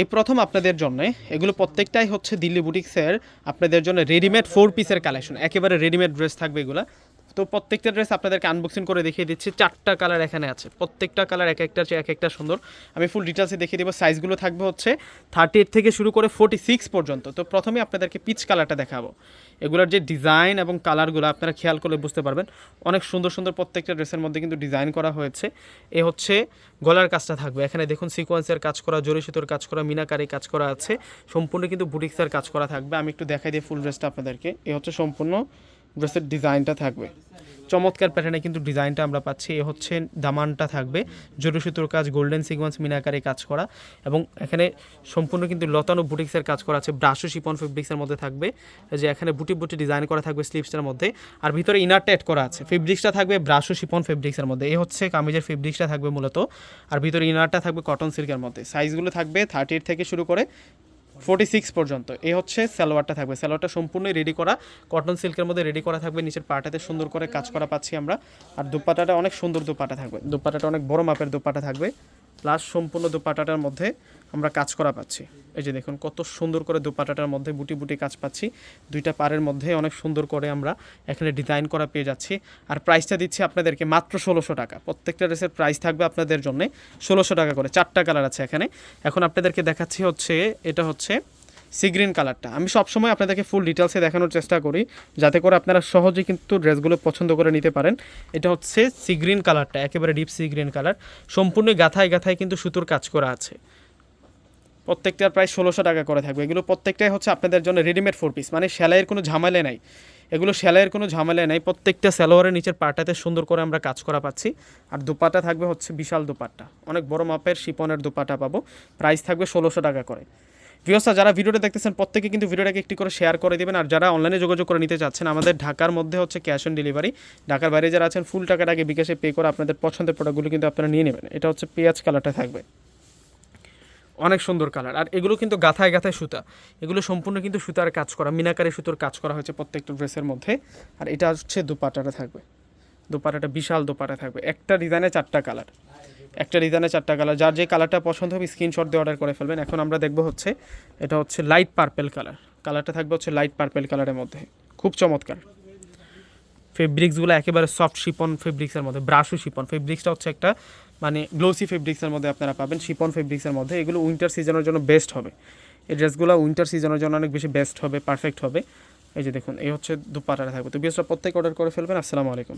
এই প্রথম আপনাদের জন্য, এগুলো প্রত্যেকটাই হচ্ছে দিল্লি বুটিক্সের আপনাদের জন্য রেডিমেড ফোর পিসের কালেকশন একেবারে রেডিমেড ড্রেস থাকবে এগুলো। তো প্রত্যেকটা ড্রেস আপনাদেরকে আনবক্সিং করে দেখিয়ে দিচ্ছি। চারটা কালার এখানে আছে। প্রত্যেকটা কালার এক একটা এক একটা সুন্দর। আমি ফুল ডিটেলসে দেখিয়ে দেবো। সাইজগুলো থাকবে হচ্ছে থার্টি এইট থেকে শুরু করে ফোর্টি সিক্স পর্যন্ত। তো প্রথমে আপনাদেরকে পিচ কালারটা দেখাবো। এগুলোর যে ডিজাইন এবং কালারগুলো আপনারা খেয়াল করলে বুঝতে পারবেন। অনেক সুন্দর সুন্দর প্রত্যেকটা ড্রেসের মধ্যে কিন্তু ডিজাইন করা হয়েছে। এ হচ্ছে গলার কাজটা থাকবে। এখানে দেখুন সিকোয়েন্সের কাজ করা জরি সুতোর কাজ করা, মিনাকারি কাজ করা আছে। সম্পূর্ণ কিন্তু বুটিক্সের কাজ করা থাকবে। আমি একটু দেখাই দিই ফুল ড্রেসটা আপনাদেরকে। এ হচ্ছে সম্পূর্ণ ড্রেসের ডিজাইনটা থাকবে। চমৎকার প্যাটার্নে কিন্তু ডিজাইনটা আমরা পাচ্ছি। এ হচ্ছে দামানটা থাকবে। জরি সুতোর কাজ গোল্ডেন সিকোয়েন্স মিনাকারে কাজ করা। এবং এখানে সম্পূর্ণ কিন্তু লতানো বুটিক্সের কাজ করা আছে। ব্রাশো শিপন ফেব্রিক্সের মধ্যে থাকবে। যে এখানে বুটি বুটি ডিজাইন করা থাকবে স্লিপসটার মধ্যে। আর ভিতরে ইনারটা অ্যাড করা আছে। ফেব্রিক্সটা থাকবে ব্রাশো শিপন ফেব্রিক্সের মধ্যে। এ হচ্ছে কামিজের ফেব্রিক্সটা থাকবে মূলত। আর ভিতরে ইনারটা থাকবে কটন সিল্কের মধ্যে। সাইজগুলো থাকবে থার্টি থেকে শুরু করে ফোর্টি সিক্স পর্যন্ত। এই হচ্ছে সালোয়ারটা থাকবে। সালোয়ারটা সম্পূর্ণই রেডি করা। কটন সিল্কের মধ্যে রেডি করা থাকবে। নিচের পাটাতে সুন্দর করে কাজ করা পাচ্ছি আমরা। আর দুপাটাটা অনেক সুন্দর দুপাটা থাকবে। দুপাটাটা অনেক বড় মাপের দুপাটা থাকবে। প্লাস সম্পূর্ণ দুপাটাটার মধ্যে আমরা কাজ করা পাচ্ছি। এই যে দেখুন, কত সুন্দর করে দুপাটাটার মধ্যে বুটি বুটি কাজ পাচ্ছি। দুইটা পাড়ের মধ্যে অনেক সুন্দর করে আমরা এখানে ডিজাইন করা পেয়ে যাচ্ছি। আর প্রাইসটা দিচ্ছি আপনাদেরকে মাত্র ষোলোশো টাকা। প্রত্যেকটা ড্রেসের প্রাইস থাকবে আপনাদের জন্য ষোলোশো টাকা করে। চারটা কালার আছে এখানে। এখন আপনাদেরকে দেখাচ্ছি হচ্ছে, এটা হচ্ছে সি গ্রিন কালারটা আমি সবসময় আপনাদেরকে ফুল ডিটেলসে দেখানোর চেষ্টা করি, যাতে করে আপনারা সহজেই কিন্তু ড্রেসগুলো পছন্দ করে নিতে পারেন। এটা হচ্ছে সি গ্রিন কালারটা একেবারে ডিপ সি গ্রিন কালার সম্পূর্ণ গাথায় গাথায় কিন্তু সুতোর কাজ করা আছে। প্রত্যেকটার প্রায় ষোলোশো টাকা করে থাকবে। এগুলো প্রত্যেকটাই হচ্ছে আপনাদের জন্য রেডিমেড ফোর পিস মানে সেলাইয়ের কোনো ঝামেলা নাই। এগুলো সেলাইয়ের কোনো ঝামেলা নাই। প্রত্যেকটা সালোয়ারের নিচের পাটাতে সুন্দর করে আমরা কাজ করা পাচ্ছি। আর দুপাটা থাকবে হচ্ছে বিশাল দুপাট্টা। অনেক বড় মাপের শিপনের দুপাটা পাবো। প্রাইস থাকবে ষোলোশো টাকা করে। ভিওসা যারা ভিডিওটা দেখতেছেন, প্রত্যেকে কিন্তু ভিডিওটাকে একটি করে শেয়ার করে দেবেন। আর যারা অনলাইনে যোগাযোগ করে নিতে চাচ্ছেন, আমাদের ঢাকার মধ্যে হচ্ছে ক্যাশ অন ডেলিভারি ঢাকার বাইরে যারা আছেন ফুল টাকাটাকে বিকাশে পে করে আপনাদের পছন্দের প্রোডাক্টগুলো কিন্তু আপনারা নিয়ে নেবেন। এটা হচ্ছে পেঁয়াজ কালারটা থাকবে। অনেক সুন্দর কালার আর এগুলো কিন্তু গাথায় গাথায় সুতা। এগুলো সম্পূর্ণ কিন্তু সুতার কাজ করা, মিনাকারি সুতোর কাজ করা হয়েছে প্রত্যেকটা ড্রেসের মধ্যে। আর এটা হচ্ছে দুপাটাটা থাকবে। দুপাটাটা বিশাল দুপাটা থাকবে। একটা ডিজাইনে চারটা কালার একটা ডিজাইনে চারটা কালার যার যে কালারটা পছন্দ হবে স্ক্রিনশট দিয়ে অর্ডার করে ফেলবেন। এখন আমরা দেখব হচ্ছে, এটা হচ্ছে লাইট পার্পেল কালার কালারটা থাকবে হচ্ছে লাইট পার্পেল কালারের মধ্যে। খুব চমৎকার। ফেব্রিক্সগুলো একেবারে সফট শিপন ফেব্রিক্সের মধ্যে, ব্রাশও শিপন ফেব্রিক্সটা হচ্ছে একটা মানে গ্লোসি ফেব্রিক্সের মধ্যে আপনারা পাবেন শিপন ফেব্রিক্সের মধ্যে। এগুলো উইন্টার সিজনের জন্য বেস্ট হবে। এই ড্রেসগুলো উইন্টার সিজনের জন্য অনেক বেশি বেস্ট হবে পারফেক্ট হবে। এই যে দেখুন, এই হচ্ছে দুপাটাটা থাকবে। তো বিএসটা প্রত্যেক অর্ডার করে ফেলবেন। আসসালামু আলাইকুম।